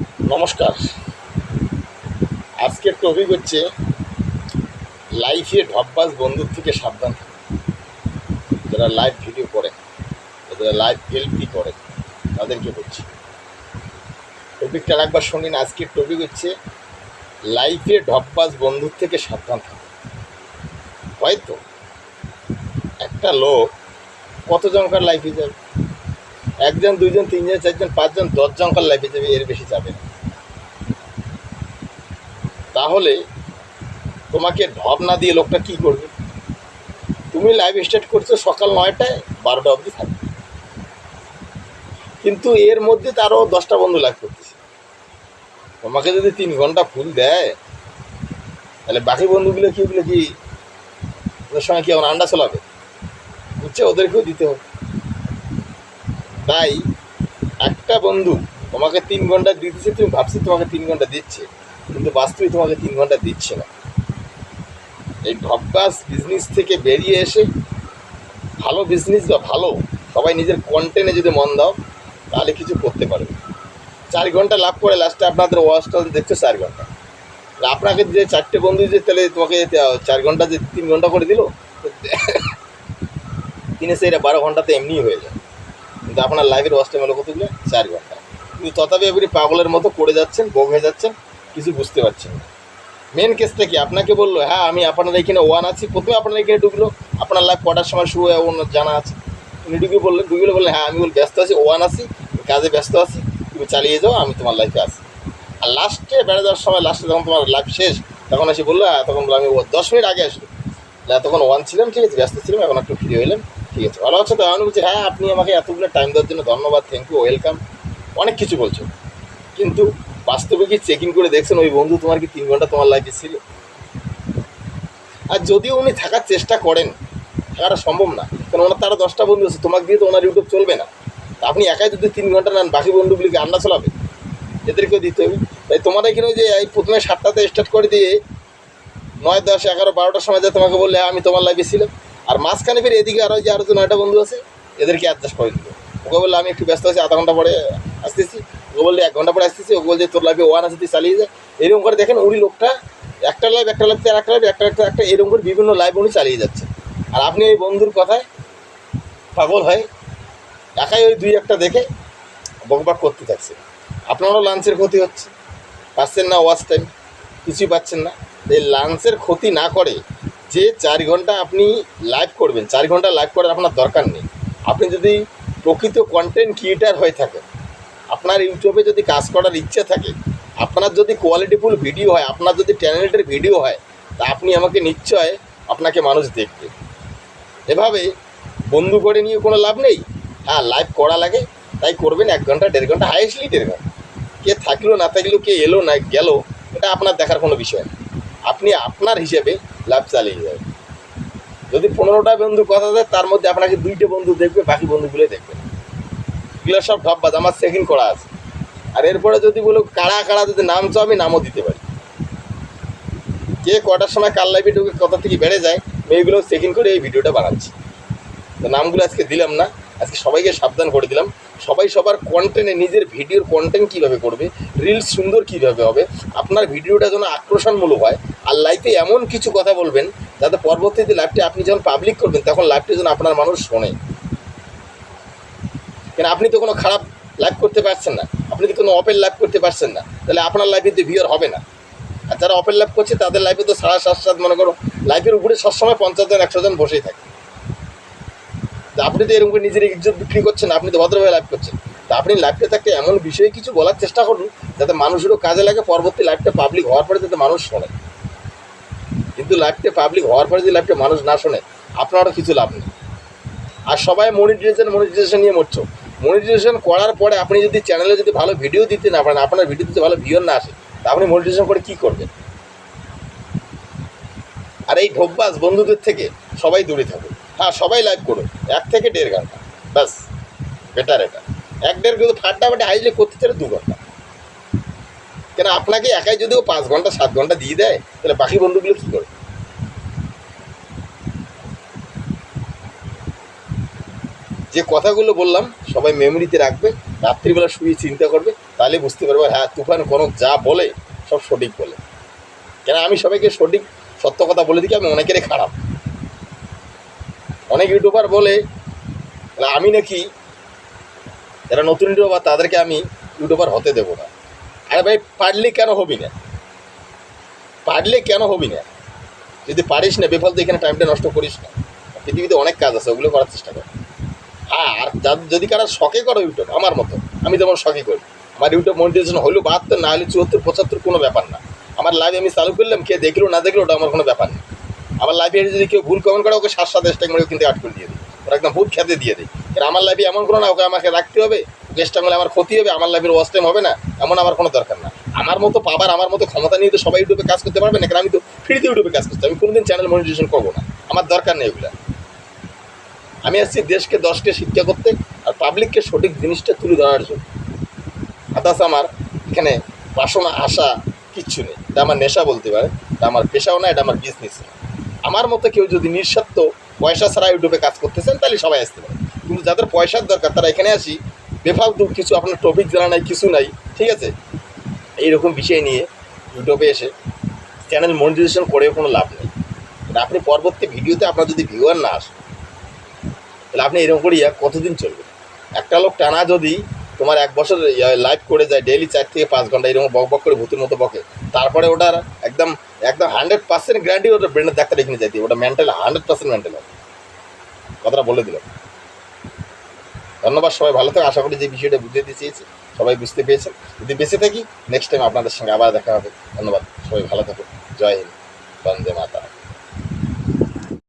নমস্কার। আজকের টপিক হচ্ছে লাইফে ঢপবাজ বন্ধুর থেকে সাবধান। যারা লাইভ ভিডিও করে, যারা লাইভ এলপি করে, তাদেরকে বলছি। টপিকটা একবার শুনিন, আজকের টপিক হচ্ছে লাইফে ঢপবাজ বন্ধুর থেকে সাবধান থাকে। হয়তো একটা লোক কতজনকার লাইফে যাবে একজন, দুইজন, তিনজন, চারজন, পাঁচজন, দশজন দশজনকার লাইফে যাবে, এর বেশি যাবে না। তাহলে তোমাকে ঢপ না দিয়ে লোকটা কি করবে? তুমি লাইভ স্টার্ট করছ সকাল নয়টায়, বারোটা অবধি থাকবে। কিন্তু এর মধ্যে তারও দশটা বন্ধু লাইভ করতেছে। তোমাকে যদি তিন ঘণ্টা ফুল দেয়, তাহলে বাকি বন্ধুগুলো কি ওগুলো কি, ওদের সঙ্গে কি এখন আন্ডা চলাবে? বুঝছে? ওদেরকেও দিতে হবে। তাই একটা বন্ধু তোমাকে তিন ঘণ্টা দিতেছে, তুমি ভাবছ তোমাকে তিন ঘণ্টা দিচ্ছে, কিন্তু বাস্তবে তোমাকে তিন ঘণ্টা দিচ্ছে না। এই ঢপবাস বিজনেস থেকে বেরিয়ে এসে ভালো বিজনেস বা ভালো, সবাই নিজের কন্টেন্টে যদি মন দাও, তাহলে কিছু করতে পারবে। চার ঘণ্টা লাভ করে লাস্টে আপনাদের ওয়াচটা দেখছ চার ঘণ্টা। আপনাকে যে চারটে বন্ধু যে তাহলে তোমাকে চার ঘণ্টা যে তিন ঘণ্টা করে দিল, তিনে সেইটা বারো ঘন্টাতে এমনিই হয়ে যায়। কিন্তু আপনার লাইফের ওয়াচ টাইম হলো কতগুলো চার ঘণ্টা। কিন্তু তথাপি আপনি পাগলের মতো করে যাচ্ছেন বোগ হয়ে যাচ্ছেন, কিছু বুঝতে পারছেন না। মেন কেসটা কি? আপনাকে বলল হ্যাঁ আমি আপনার এখানে ওয়ান আছি, প্রথমে আপনার এখানে ঢুকলো, আপনার লাইফ কটার সময় শুরু হয় ওনার জানা আছে। উনি ঢুকে বললেন ঢুকে বললেন হ্যাঁ আমি বল ব্যস্ত আছি ওয়ান আছি কাজে ব্যস্ত আছি, তুমি চালিয়ে যাও, আমি তোমার লাইফে আছি। আর লাস্টে বেড়ে যাওয়ার সময় লাস্টে যখন তোমার লাইফ শেষ, তখন এসে বলল হ্যাঁ তখন বলল, আমি দশ মিনিট আগে আসলো। তখন ওয়ান ছিলাম, ঠিক আছে, ব্যস্ত ছিলাম, এখন একটু ফ্রি হইলাম। ঠিক আছে। ভালো আছে তো আমি বলছি হ্যাঁ আপনি আমাকে এতগুলো টাইম দেওয়ার জন্য ধন্যবাদ থ্যাংক ইউ ওয়েলকাম অনেক কিছু বলছো। কিন্তু বাস্তবে কি চেক ইন করে দেখছেন ওই বন্ধু তোমার কি তিন ঘণ্টা তোমার লাইফে ছিল? আর যদিও উনি থাকার চেষ্টা করেন, থাকাটা সম্ভব না, কারণ ওনার তারা দশটা বন্ধু আছে, তোমাকে দিয়ে তো ওনার ইউটিউব চলবে না। আপনি একাই যদি তিন ঘণ্টা নেন, বাকি বন্ধুগুলিকে আন্ডা চলাবে, এদেরকেও দিতে হবে। তাই তোমার এখানে যে এই প্রথমে সাতটাতে স্টার্ট করে দিয়ে নয়, দশ, এগারো, বারোটার সময় যে তোমাকে বললে আমি তোমার লাইফে আর মাঝখানে ফিরে এদিকে আরও যে আরও যে নয়টা বন্ধু আছে, এদেরকে অ্যাডজাস্ট করে দিল। ওকে বললে, আমি একটু ব্যস্ত আছি, আধা ঘণ্টা পরে আসতেছি। ওকে বললে, এক ঘণ্টা পরে আসতেছি। ওকে বলছে তোর লাইফে ওয়ান আছে, তুই চালিয়ে যায় এরকম করে দেখেন উনি লোকটা, একটা লাইভ একটা লাইফ আর একটা লাইভ একটা একটা একটা, এরকম করে বিভিন্ন লাইভ উনি চালিয়ে যাচ্ছে। আর আপনি ওই বন্ধুর কথায় পাগল হয় একাই ওই দুই একটা দেখে বকবাক করতে থাকছে। আপনারও লাঞ্চের ক্ষতি হচ্ছে। পাচ্ছেন না ওয়াচ টাইম কিছুই পাচ্ছেন না। এই লাঞ্চের ক্ষতি না করে যে চার ঘণ্টা আপনি লাইভ করবেন, চার ঘণ্টা লাইভ করার আপনার দরকার নেই। আপনি যদি প্রকৃত কন্টেন্ট ক্রিয়েটার হয়ে থাকেন, আপনার ইউটিউবে যদি কাজ করার ইচ্ছা থাকে, আপনার যদি কোয়ালিটিফুল ভিডিও হয়, আপনার যদি ট্যালেন্টের ভিডিও হয়, তা আপনি আমাকে নিশ্চয় আপনাকে মানুষ দেখবে। এভাবে বন্ধু করে নিয়ে কোনো লাভ নেই। হ্যাঁ লাইভ করা লাগে, তাই করবেন এক ঘণ্টা, দেড় ঘণ্টা হাইয়েস্টলি দেড় ঘণ্টা। কে থাকল না থাকলেও কে এলো না গেল, এটা আপনার দেখার কোনো বিষয় না। আপনি আপনার হিসেবে লাভ চালিয়ে যাবে। যদি পনেরোটা বন্ধু কথা দেয়, তার মধ্যে আপনাকে দুইটা বন্ধু দেখবে, বাকি বন্ধুগুলোই দেখবে। এগুলো সব ঢপবাজ, আমার সেকেন্ড করা আছে। আর এরপরে যদি বলো কাড়া কাড়া যদি নাম চাও, আমি নামও দিতে পারি। কে কটার সময় কাল লাইভে ঢুকে, কথা থেকে বেড়ে যায়, আমি এইগুলো সেকেন্ড করে এই ভিডিওটা বানাচ্ছি। তো নামগুলো আজকে দিলাম না, আজকে সবাইকে সাবধান করে দিলাম। সবাই সবার কন্টেন্টে নিজের ভিডিওর কন্টেন্ট কীভাবে করবে রিলস সুন্দর কীভাবে হবে, আপনার ভিডিওটা যেন আকর্ষণমূলক হয় আর লাইফে এমন কিছু কথা বলবেন যাতে পরবর্তীতে লাইভটি আপনি যখন পাবলিক করবেন, তখন লাইভটি যেন আপনার মানুষ শোনে। কেন, আপনি তো কোনো খারাপ লাইভ করতে পারছেন না। আপনি তো কোনো অপেন লাইভ করতে পারছেন না। তাহলে আপনার লাইফে তো ভিউর হবে না। আর যারা অপেন লাইভ করছে, তাদের লাইফে তো সাড়ে সাত সাত, মনে করো লাইফের উপরে সবসময় পঞ্চাশ জন, একশো জন বসেই থাকে। তা আপনি তো এরকম করে নিজের ইজ্জত বিক্রি করছেন আপনি তো ভদ্রভাবে লাইভ করছেন। তা আপনি লাইভটা থাকতে এমন বিষয়ে কিছু বলার চেষ্টা করুন, যাতে মানুষেরও কাজে লাগে, পরবর্তী লাইভটা পাবলিক হওয়ার পরে যাতে মানুষ শোনে। কিন্তু লাইভটা পাবলিক হওয়ার পরে যদি লাইভটা মানুষ না শোনে, আপনারও কিছু লাভ নেই। আর সবাই মনিটাইজেশন মনিটাইজেশন নিয়ে মরছো। মনিটাইজেশন করার পরে আপনি যদি চ্যানেলে যদি ভালো ভিডিও দিতে না পারেন, আপনার ভিডিওতে ভালো ভিউর না আসে, তা আপনি মনিটাইজেশন করে কী করবেন? আর এই ঢোকবাজ বন্ধুদের থেকে সবাই দূরে থাকুন। হ্যাঁ সবাই লাইভ করুন। এক থেকে দেড় ঘণ্টা। ব্যাস বেটার এটা। এক দেড় কিন্তু ফাটাফাটি হাইলে করতে চাইলে দু ঘণ্টা। কেন, আপনাকে একাই যদিও পাঁচ ঘণ্টা, সাত ঘণ্টা দিয়ে দেয়, তাহলে বাকি বন্ধুগুলো কী করবে? যে কথাগুলো বললাম সবাই মেমোরিতে রাখবে রাত্রিবেলা শুয়ে চিন্তা করবে তাহলে বুঝতে পারব হ্যাঁ তুফান কনক যা বলে সব সঠিক বলে। কেন আমি সবাইকে সঠিক সত্য কথা বলে দিই আমি অনেকেরই খারাপ। অনেক ইউটিউবার বলে "না, আমি নাকি যারা নতুন ইউটিউবার তাদেরকে আমি ইউটিউবার হতে দেবো না। আরে ভাই পারলে কেন হবি না? পারলে কেন হবি না? যদি পারিস না বেফালতু এখানে টাইমটা নষ্ট করিস না। পৃথিবীতে অনেক কাজ আছে ওগুলো করার চেষ্টা কর। আর যদি কারা শখে করো ইউটিউব আমার মতো, আমি যেমন শখে করি। আমার ইউটিউব মনিটাইজেশন হলেও বাহাত্তর, না হলে চুয়াত্তর, পঁচাত্তর, কোনো ব্যাপার না। আমার লাইভ আমি চালু করলাম, কে দেখল, না দেখল, ওটা আমার কোনো ব্যাপার নেই আমার লাইভে যদি কেউ ভুল কমেন্ট করে, ওকে সাত সাত স্ট্যাক মেরে কিন্তু আট করে দিয়ে দিই। ওরা একদম ভূত খেতে দিয়ে দিই কারণ আমার লাইভে এমন কোনো না, ওকে আমাকে রাখতে হবে স্ট্যাক মেলে আমার ক্ষতি হবে, আমার লাইভের ওয়াচ টাইম হবে না, এমন আমার কোনো দরকার না। আমার মতো পাবার আমার মতো ক্ষমতা নিয়ে তো সবাই ইউটিউবে কাজ করতে পারবে না কারণ আমি তো ফ্রিতে ইউটিউবে কাজ করছি, আমি কোনোদিন চ্যানেল মনিটাইজেশন করব না। আমার দরকার নেই ওগুলা। আমি আসছি দেশকে, দশকে শিক্ষা করতে আর পাবলিককে সঠিক জিনিসটা তুলে ধরার জন্য। আদাস আমার এখানে বাসনা, আশা কিচ্ছু নেই। এটা আমার নেশা বলতে পারে। এটা আমার পেশাও না, এটা আমার বিজনেস আমার মতো কেউ যদি নিঃস্বার্থ পয়সা ছাড়া ইউটিউবে কাজ করতেছেন, তাহলে সবাই আসতে পারে। কিন্তু যাদের পয়সার দরকার, তারা এখানে আসি বেফালতু কিছু আপনার টপিক জানা নাই, কিছু নাই, ঠিক আছে? এইরকম বিষয় নিয়ে ইউটিউবে এসে চ্যানেল মনিটাইজেশন করেও কোনো লাভ নেই। আপনি পরবর্তী ভিডিওতে আপনার যদি ভিউয়ার না আসে তাহলে আপনি এরকম করিয়া কতদিন চলবে? একটা লোক টানা যদি তোমার এক বছর লাইভ করে যায় ডেইলি চার থেকে পাঁচ ঘণ্টা এরকম বক বক করে ভূতের মতো বকে, তারপরে ওটার একদম একদম হান্ড্রেড পার্সেন্ট গ্যারান্টি ওটা ব্রেনের ডাক্তার এখানে যাইতে ওটা মেন্টাল হান্ড্রেড পার্সেন্ট মেন্টাল হবে। কথাটা বলে দিলাম। ধন্যবাদ সবাই, ভালো থাকে। আশা করি যে বিষয়টা বুঝতে দিতে চেয়েছি সবাই বুঝতে পেরেছেন। যদি বেঁচে থাকি নেক্সট টাইম আপনাদের সঙ্গে আবার দেখা হবে। ধন্যবাদ। সবাই ভালো থাকুন। জয় হিন্দ। বন্দে মাতা